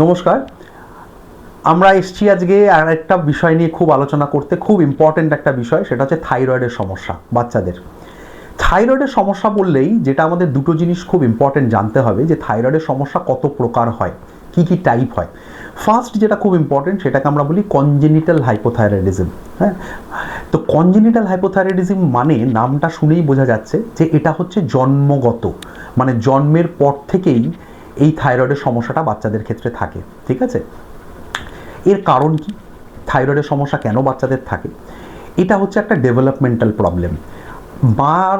নমস্কার। আমরা এসছি আজকে আর একটা বিষয় নিয়ে খুব আলোচনা করতে, খুব ইম্পর্ট্যান্ট একটা বিষয়, সেটা হচ্ছে থাইরয়েডের সমস্যা বাচ্চাদের। থাইরয়েডের সমস্যা বললেই যেটা আমাদের দুটো জিনিস খুব ইম্পর্ট্যান্ট জানতে হবে, যে থাইরয়েডের সমস্যা কত প্রকার হয়, কি কি টাইপ হয়। ফার্স্ট যেটা খুব ইম্পর্টেন্ট সেটাকে আমরা বলি কনজেনিটাল হাইপোথাইরয়েডিজম হ্যাঁ? তো কনজেনিটাল হাইপোথাইরয়েডিজম মানে নামটা শুনেই বোঝা যাচ্ছে যে এটা হচ্ছে জন্মগত মানে জন্মের পর থেকেই এই থাইরয়েডের সমস্যাটা বাচ্চাদের ক্ষেত্রে থাকে, ঠিক আছে? এর কারণ কি? থাইরয়েডের সমস্যা কেন বাচ্চাদের থাকে? এটা হচ্ছে একটা ডেভেলপমেন্টাল প্রবলেম মার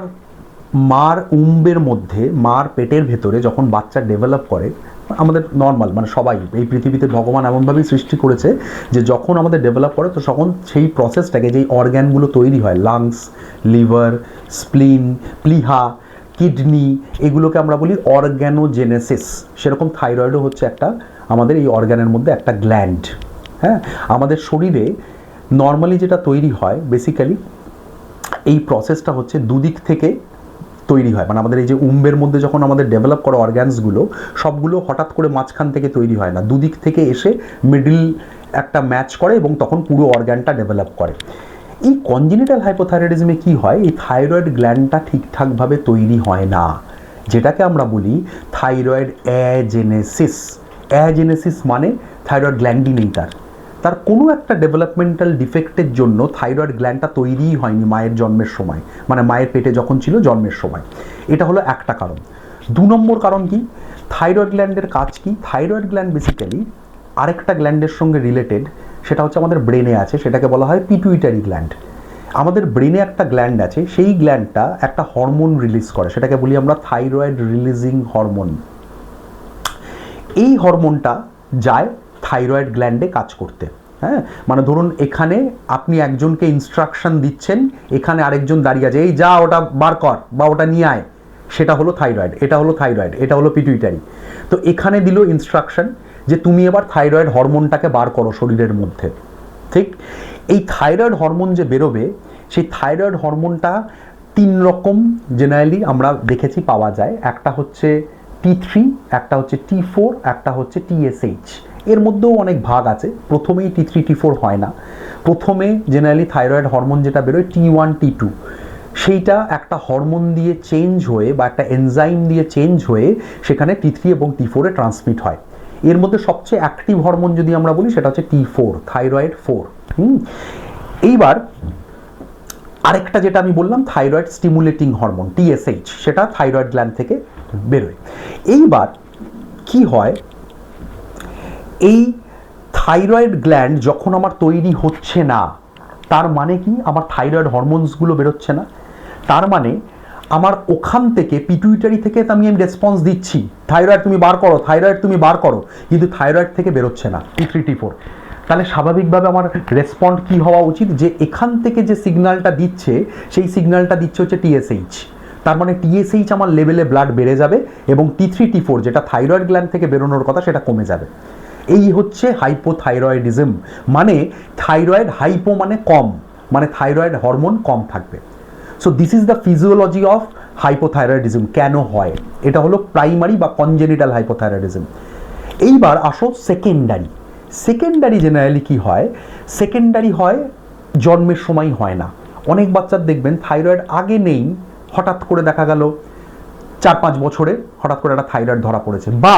মার উম্বের মধ্যে, মার পেটের ভেতরে যখন বাচ্চা ডেভেলপ করে, আমাদের নর্মাল মানে সবাই, এই পৃথিবীতে ভগবান এমনভাবেই সৃষ্টি করেছে যে যখন আমাদের ডেভেলপ করে, তো তখন সেই প্রসেসটাকে যেই অর্গ্যানগুলো তৈরি হয় লাংস লিভার স্প্লিন প্লিহা কিডনি, এগুলোকে আমরা বলি অর্গ্যানোজেনেসিস সেরকম থাইরয়েডও হচ্ছে একটা, আমাদের এই অর্গ্যানের মধ্যে একটা গ্ল্যান্ড হ্যাঁ? আমাদের শরীরে নর্মালি যেটা তৈরি হয় বেসিক্যালি এই প্রসেসটা হচ্ছে দুদিক থেকে তৈরি হয়। মানে আমাদের এই যে উম্বের মধ্যে যখন আমাদের ডেভেলপ করা অর্গ্যানসগুলো সবগুলো হঠাৎ করে মাঝখান থেকে তৈরি হয় না। দুদিক থেকে এসে মিডল একটা ম্যাচ করে এবং তখন পুরো অর্গ্যানটা ডেভেলপ করে। এই কনজেনিটাল হাইপোথাইরয়েডিজমে কি হয়? এই থাইরয়েড গ্ল্যান্ডটা ঠিকঠাকভাবে তৈরি হয় না। যেটাকে আমরা বলি থাইরয়েড অ্যাজেনেসিস অ্যাজেনেসিস মানে থাইরয়েড গ্ল্যান্ডই নেই তার তার কোনো একটা ডেভেলপমেন্টাল ডিফেক্টের জন্য থাইরয়েড গ্ল্যান্ডটা তৈরিই হয়নি মায়ের জন্মের সময়। মানে মায়ের পেটে যখন ছিল জন্মের সময়। এটা হলো একটা কারণ। দু নম্বর কারণ কি? থাইরয়েড গ্ল্যান্ডের কাজ কি? থাইরয়েড গ্ল্যান্ড বেসিক্যালি আরেকটা গ্ল্যান্ডের সঙ্গে রিলেটেড সেটা হচ্ছে আমাদের ব্রেনে আছে, সেটাকে বলা হয় পিটুইটারি গ্ল্যান্ড আমাদের ব্রেনে একটা গ্ল্যান্ড আছে, সেই গ্ল্যান্ডটা একটা হরমোন রিলিজ করে, সেটাকে বলি আমরা থাইরয়েড রিলিজিং হরমোন এই হরমোনটা যায় থাইরয়েড গ্ল্যান্ডে কাজ করতে হ্যাঁ? মানে ধরুন এখানে আপনি একজনকে ইনস্ট্রাকশন দিচ্ছেন, এখানে আরেকজন দাঁড়িয়ে আছে, এই যা, ওটা বার কর, বা ওটা নিয়ে আয়। সেটা হলো থাইরয়েড এটা হলো থাইরয়েড এটা হলো পিটুইটারি তো এখানে দিল ইনস্ট্রাকশন যে তুমি এবার থাইরয়েড হরমোনটাকে বার করো শরীরের মধ্যে। ঠিক? এই থাইরয়েড হরমোন যে বেরোবে, সেই থাইরয়েড হরমোনটা তিন রকম জেনারেলি আমরা দেখেছি পাওয়া যায়। একটা হচ্ছে টি থ্রি একটা হচ্ছে টি ফোর একটা হচ্ছে টিএসএইচ এর মধ্যেও অনেক ভাগ আছে। প্রথমেই টি থ্রি টি ফোর হয় না। প্রথমে জেনারেলি থাইরয়েড হরমোন যেটা বেরোয় টি ওয়ান টি টু সেইটা একটা হরমোন দিয়ে চেঞ্জ হয়ে বা একটা এনজাইম দিয়ে চেঞ্জ হয়ে সেখানে টি থ্রি এবং টি ফোরে ট্রান্সমিট হয়। এর মধ্যে সবচেয়ে অ্যাক্টিভ হরমোন যদি আমরা বলি, সেটা হচ্ছে টি ফোর থাইরয়েড ফোর হুম? এইবার আরেকটা যেটা আমি বললাম থাইরয়েড স্টিমুলেটিং হরমোন টিএসএইচ সেটা থাইরয়েড গ্ল্যান্ড থেকে বেরোয়। এইবার কি হয়? এই থাইরয়েড গ্ল্যান্ড যখন আমার তৈরি হচ্ছে না, তার মানে কি? আমার থাইরয়েড হরমোনসগুলো বেরোচ্ছে না। তার মানে আমার ওখান থেকে পিটুইটারি থেকে তো আমি রেসপন্স দিচ্ছি। থাইরয়েড তুমি বার করো থাইরয়েড তুমি বার করো। কিন্তু থাইরয়েড থেকে বেরোচ্ছে না টি থ্রি টি ফোর তাহলে স্বাভাবিকভাবে আমার রেসপন্ড কী হওয়া উচিত? যে এখান থেকে যে সিগন্যালটা দিচ্ছে, সেই সিগন্যালটা দিচ্ছে হচ্ছে টিএসএইচ তার মানে টিএসএইচ আমার লেভেলে ব্লাড বেড়ে যাবে এবং টি থ্রি টি ফোর যেটা থাইরয়েড গ্ল্যান্ড থেকে বেরোনোর কথা, সেটা কমে যাবে। এই হচ্ছে হাইপোথাইরয়েডিজম মানে থাইরয়েড হাইপো মানে কম মানে থাইরয়েড হরমোন কম থাকবে। So this is the physiology of hypothyroidism কেন হয়? এটা হলো প্রাইমারি বা কনজেনিটাল হাইপোথাইরয়েডিজম এইবার আসো সেকেন্ডারি সেকেন্ডারি জেনারেলি কি হয়? সেকেন্ডারি হয়, জন্মের সময় হয় না। অনেক বাচ্চার দেখবেন থাইরয়েড আগে নেই, হঠাৎ করে দেখা গেল চার পাঁচ বছরে হঠাৎ করে একটা থাইরয়েড ধরা পড়েছে। বা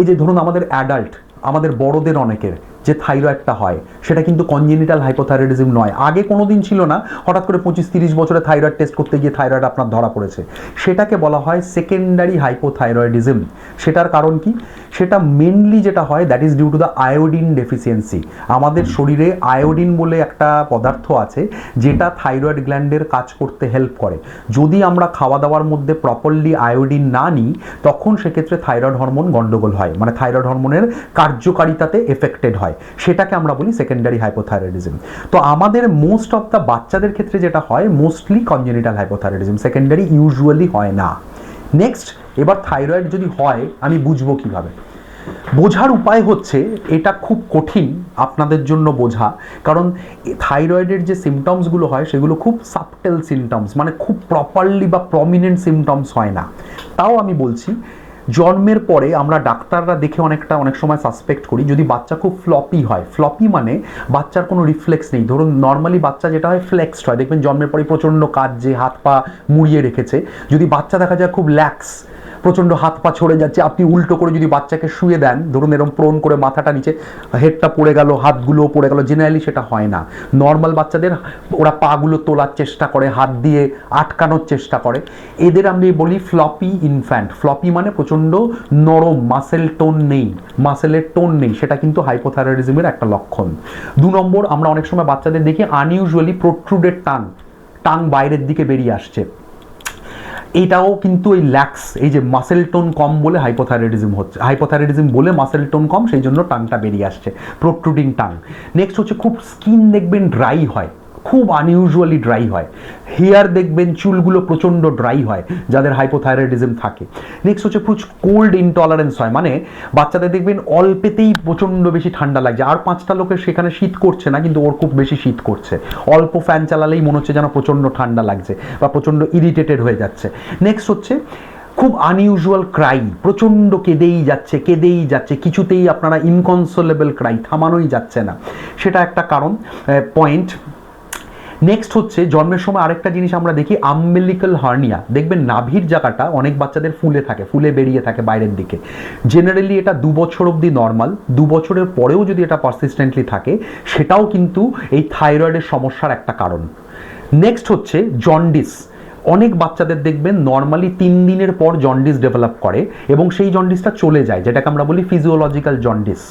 এই যে ধরুন আমাদের অ্যাডাল্ট আমাদের বড়দের অনেকের যে থাইরয়েডটা হয়, সেটা কিন্তু কনজেনিটাল হাইপোথাইরয়েডিজম নয়। আগে কোনো দিন ছিল না, হঠাৎ করে পঁচিশ তিরিশ বছরে থাইরয়েড টেস্ট করতে গিয়ে থাইরয়েড আপনার ধরা পড়েছে। সেটাকে বলা হয় সেকেন্ডারি হাইপোথাইরয়েডিজম সেটার কারণ কি? সেটা মেনলি যেটা হয় that is due to the iodine deficiency আমাদের শরীরে আয়োডিন বলে একটা পদার্থ আছে, যেটা থাইরয়েড গ্ল্যান্ডের কাজ করতে হেল্প করে। যদি আমরা খাওয়া দাওয়ার মধ্যে প্রপারলি আয়োডিন না নিই, তখন সেক্ষেত্রে থাইরয়েড হরমোন গন্ডগোল হয়। মানে থাইরয়েড হরমোনের কার্যকারিতাতে এফেক্টেড হয়। সেটাকে আমরা বলি সেকেন্ডারি হাইপোথাইরয়েডিজম তো আমাদের মোস্ট অফ দ্য বাচ্চাদের ক্ষেত্রে যেটা হয় mostly congenital hypothyroidism secondary usually হয় না। নেক্সট এবার থাইরয়েড যদি হয়, আমি বুঝব কীভাবে? বোঝার উপায় হচ্ছে, এটা খুব কঠিন আপনাদের জন্য বোঝা, কারণ থাইরয়েডের যে সিমটমসগুলো হয়, সেগুলো খুব সাবটেল সিমটমস মানে খুব প্রপারলি বা প্রমিনেন্ট সিমটমস হয় না। তাও আমি বলছি জন্মের পরে আমরা ডাক্তাররা দেখে অনেকটা অনেক সময় সাসপেক্ট করি। যদি বাচ্চা খুব ফ্লপি হয় ফ্লপি মানে বাচ্চার কোনো রিফ্লেক্স নেই। ধরুন নর্মালি বাচ্চা যেটা হয় ফ্লেক্সড হয়। দেখবেন জন্মের পরে প্রচণ্ড কাজ যে হাত পা মুড়িয়ে রেখেছে। যদি বাচ্চা দেখা যায় খুব ল্যাক্স প্রচণ্ড হাত পা ছড়ে যাচ্ছে। আপনি উল্টো করে যদি বাচ্চাকে শুয়ে দেন, ধরুন এরকম প্রোন করে মাথাটা নিচে, হেডটা পড়ে গেল হাতগুলো পড়ে গেল জেনারেলি সেটা হয় না। নর্মাল বাচ্চাদের ওরা পাগুলো তোলার চেষ্টা করে, হাত দিয়ে আটকানোর চেষ্টা করে। এদের আমি বলি ফ্লপি ইনফ্যান্ট ফ্লপি মানে প্রচণ্ড নরম মাসেল টোন নেই মাসেলের টোন নেই, সেটা কিন্তু হাইপোথাইরয়েডিজমের একটা লক্ষণ। দু নম্বর, আমরা অনেক সময় বাচ্চাদের দেখি আনইউজুয়ালি প্রোট্রুডেড টাং টাং বাইরের দিকে বেরিয়ে আসছে। এটাও কিন্তু এই ল্যাক্স এই যে মাসেল টোন কম বলে হাইপোথাইরয়েডিজম হচ্ছে। হাইপোথাইরয়েডিজম বলে মাসেল টোন কম, সেই জন্য টাংটা বেরিয়ে আসছে প্রোট্রুডিং টাং নেক্সট হচ্ছে খুব স্কিন দেখবেন ড্রাই হয়। খুব আনইউজুয়ালি ড্রাই হয়। হেয়ার দেখবেন চুলগুলো প্রচণ্ড ড্রাই হয়, যাদের হাইপোথাইরয়েডিজম থাকে। নেক্সট হচ্ছে প্রচুর কোল্ড ইনটলারেন্স হয় মানে বাচ্চাদের দেখবেন অল্পেতেই প্রচণ্ড বেশি ঠান্ডা লাগছে। আর পাঁচটা লোকের সেখানে শীত করছে না, কিন্তু ওর খুব বেশি শীত করছে। অল্প ফ্যান চালালেই মনে হচ্ছে যেন প্রচণ্ড ঠান্ডা লাগছে বা প্রচণ্ড ইরিটেটেড হয়ে যাচ্ছে। নেক্সট হচ্ছে খুব আনইউজুয়াল ক্রাই প্রচণ্ড কেঁদেই যাচ্ছে কেঁদেই যাচ্ছে, কিছুতেই আপনারা ইনকনসোলেবল ক্রাই থামানোই যাচ্ছে না। সেটা একটা কারণ পয়েন্ট নেক্সট হচ্ছে জন্মের সময় আরেকটা জিনিস আমরা দেখি আম্বেলিক্যাল হার্নিয়া দেখবেন নাভির জায়গাটা অনেক বাচ্চাদের ফুলে থাকে, ফুলে বেরিয়ে থাকে বাইরের দিকে। জেনারেলি এটা দু বছর অবধি নর্মাল দু বছরের পরেও যদি এটা পারসিস্টেন্টলি থাকে, সেটাও কিন্তু এই থাইরয়েডের সমস্যার একটা কারণ। নেক্সট হচ্ছে জন্ডিস অনেক বাচ্চাদের দেখবেন নর্মালি তিন দিনের পর জন্ডিস ডেভেলপ করে এবং সেই জন্ডিসটা চলে যায়, যেটাকে আমরা বলি ফিজিওলজিক্যাল জন্ডিস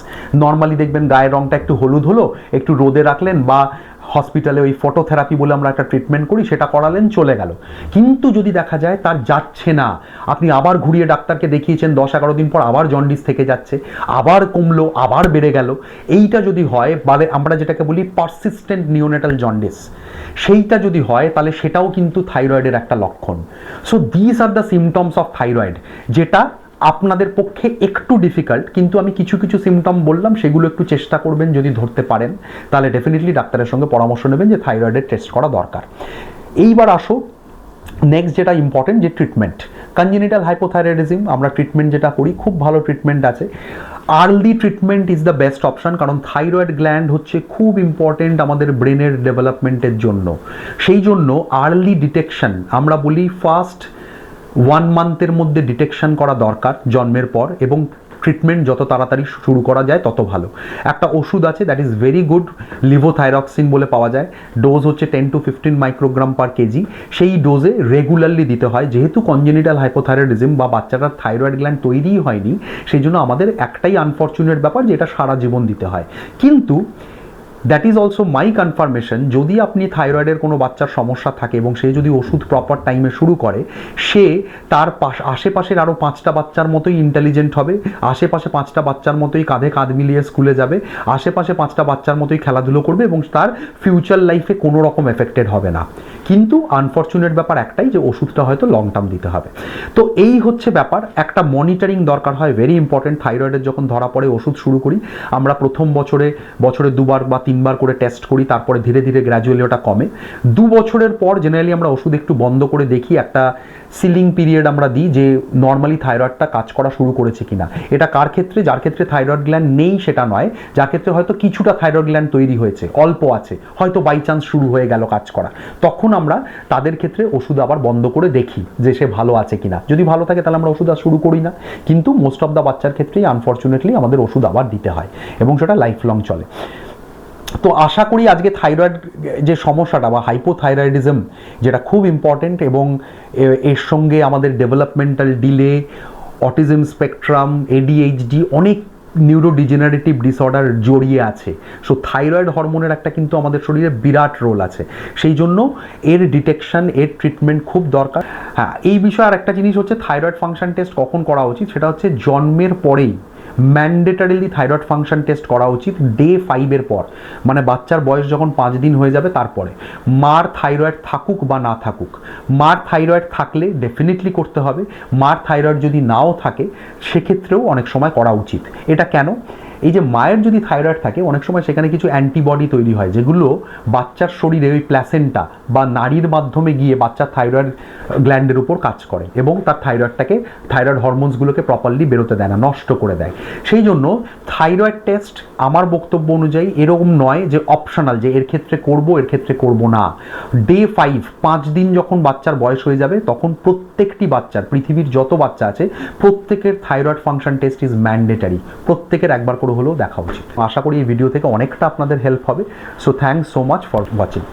নর্মালি দেখবেন গায়ের রংটা একটু হলুদ হলো, একটু রোদে রাখলেন বা হসপিটালে ওই ফটোথেরাপি বলে আমরা একটা ট্রিটমেন্ট করি, সেটা করালেন, চলে গেল। কিন্তু যদি দেখা যায় তার যাচ্ছে না, আপনি আবার ঘুরিয়ে ডাক্তারকে দেখিয়েছেন, দশ এগারো দিন পর আবার জন্ডিস থেকে যাচ্ছে, আবার কমলো, আবার বেড়ে গেল, এইটা যদি হয় মানে আমরা যেটাকে বলি পারসিস্টেন্ট নিওনেটাল জন্ডিস সেইটা যদি হয়, তাহলে সেটাও কিন্তু থাইরয়েডের একটা লক্ষণ। So this are the symptoms of thyroid যেটা আপনাদের পক্ষে একটু ডিফিকাল্ট কিন্তু আমি কিছু কিছু সিমটম বললাম, সেগুলো একটু চেষ্টা করবেন যদি ধরতে পারেন, তাহলে ডেফিনেটলি ডাক্তারের সঙ্গে পরামর্শ নেবেন যে থাইরয়েডের টেস্ট করা দরকার। এইবার আসো নেক্সট যেটা ইম্পর্টেন্ট যে ট্রিটমেন্ট কনজেনিটাল হাইপোথাইরয়েডিজম আমরা ট্রিটমেন্ট যেটা করি, খুব ভালো ট্রিটমেন্ট আছে। Early treatment is the best option কারণ থাইরয়েড গ্ল্যান্ড হচ্ছে খুব ইম্পর্টেন্ট আমাদের ব্রেনের ডেভেলপমেন্টের জন্য। সেই জন্য আর্লি ডিটেকশন আমরা বলি ফার্স্ট ওয়ান মান্থের মধ্যে ডিটেকশন করা দরকার জন্মের পর এবং ট্রিটমেন্ট যত তাড়াতাড়ি শুরু করা যায় তত ভালো। একটা ওষুধ আছে that is very good levothyroxine বলে পাওয়া যায়। ডোজ হচ্ছে ten to fifteen microgram per kg সেই ডোজে রেগুলারলি দিতে হয়। যেহেতু কনজেনিটাল হাইপোথাইরয়েডিজম বা বাচ্চাটার থাইরয়েড গ্ল্যান্ড তৈরিই হয়নি সেই জন্য আমাদের একটাই আনফর্চুনেট ব্যাপার যে এটা সারা জীবন দিতে হয়। কিন্তু that is also my confirmation যদি আপনি থাইরয়েডের কোনো বাচ্চার সমস্যা থাকে এবং সে যদি ওষুধ প্রপার টাইমে শুরু করে, সে তার পাশ, আশেপাশের আরও পাঁচটা বাচ্চার মতোই ইন্টেলিজেন্ট হবে, আশেপাশে পাঁচটা বাচ্চার মতোই কাঁধে কাঁধ মিলিয়ে স্কুলে যাবে, আশেপাশে পাঁচটা বাচ্চার মতোই খেলাধুলো করবে এবং তার ফিউচার লাইফে কোনো রকম এফেক্টেড হবে না। কিন্তু আনফর্চুনেট ব্যাপার একটাই যে ওষুধটা হয়তো লং টার্ম দিতে হবে। তো এই হচ্ছে ব্যাপার, একটা মনিটরিং দরকার হয় ভেরি ইম্পর্টেন্ট থাইরয়েডের যখন ধরা পড়ে, ওষুধ শুরু করি, আমরা প্রথম বছরে বছরে দুবার বা তিনবার করে টেস্ট করি, তারপরে ধীরে ধীরে গ্র্যাজুয়ালি ওটা কমে। দু বছরের পর জেনারেলি আমরা ওষুধ একটু বন্ধ করে দেখি, একটা সিলিং পিরিয়ড আমরা দিই যে নর্মালি থাইরয়েডটা কাজ করা শুরু করেছে কিনা। এটা কার ক্ষেত্রে? যার ক্ষেত্রে থাইরয়েড গ্ল্যান্ড নেই সেটা নয়, যার ক্ষেত্রে হয়তো কিছুটা থাইরয়েড গ্ল্যান্ড তৈরি হয়েছে, অল্প আছে, হয়তো বাই চান্স শুরু হয়ে গেল কাজ করা। তখন আমরা তাদের ক্ষেত্রে ওষুধ আবার বন্ধ করে দেখি যে সে ভালো আছে কিনা। যদি ভালো থাকে তাহলে আমরা ওষুধ আর শুরু করি না। কিন্তু মোস্ট অফ দ্য বাচ্চার ক্ষেত্রেই আনফর্চুনেটলি আমাদের ওষুধ আবার দিতে হয় এবং সেটা লাইফ লং চলে। তো আশা করি আজকে থাইরয়েড, যে সমস্যাটা বা হাইপোথাইরয়েডিজম, যেটা খুব ইম্পর্টেন্ট এবং এর সঙ্গে আমাদের developmental delay autism spectrum ADHD অনেক নিউরোডিজেনারেটিভ ডিসঅর্ডার জড়িয়ে আছে। সো থাইরয়েড হরমোনের একটা কিন্তু আমাদের শরীরে বিরাট রোল আছে। সেই জন্য এর ডিটেকশন এর ট্রিটমেন্ট খুব দরকার। হ্যাঁ এই বিষয়ে আর একটা জিনিস হচ্ছে, থাইরয়েড ফাংশন টেস্ট কখন করা উচিত? সেটা হচ্ছে জন্মের পরেই। ম্যান্ডেটারিলি থাইরয়েড ফাংশন টেস্ট করা উচিত ডে ফাইভের পর। মানে বাচ্চার বয়স যখন পাঁচ দিন হয়ে যাবে, তারপরে। মার থাইরয়েড থাকুক বা না থাকুক। মার থাইরয়েড থাকলে ডেফিনেটলি করতে হবে। মার থাইরয়েড যদি নাও থাকে, সেক্ষেত্রেও অনেক সময় করা উচিত। এটা কেন? এই যে মায়ের যদি থাইরয়েড থাকে, অনেক সময় সেখানে কিছু অ্যান্টিবডি তৈরি হয়, যেগুলো বাচ্চার শরীরে ওই প্ল্যাসেন্টা বা নারীর মাধ্যমে গিয়ে বাচ্চার থাইরয়েড গ্ল্যান্ডের উপর কাজ করে এবং তার থাইরয়েডটাকে থাইরয়েড হরমোনসগুলোকে প্রপারলি বেরোতে দেয় না, নষ্ট করে দেয়। সেই জন্য থাইরয়েড টেস্ট আমার বক্তব্য অনুযায়ী এরকম নয় যে অপশনাল যে এর ক্ষেত্রে করব, এর ক্ষেত্রে করব না। ডে ফাইভ পাঁচ দিন যখন বাচ্চার বয়স হয়ে যাবে, তখন প্রত্যেকটি বাচ্চার, পৃথিবীর যত বাচ্চা আছে, প্রত্যেকের thyroid function test is mandatory প্রত্যেকের একবার করে হলেও দেখা উচিত। আশা করি এই ভিডিও থেকে অনেকটা আপনাদের হেল্প হবে। So thank so much for watching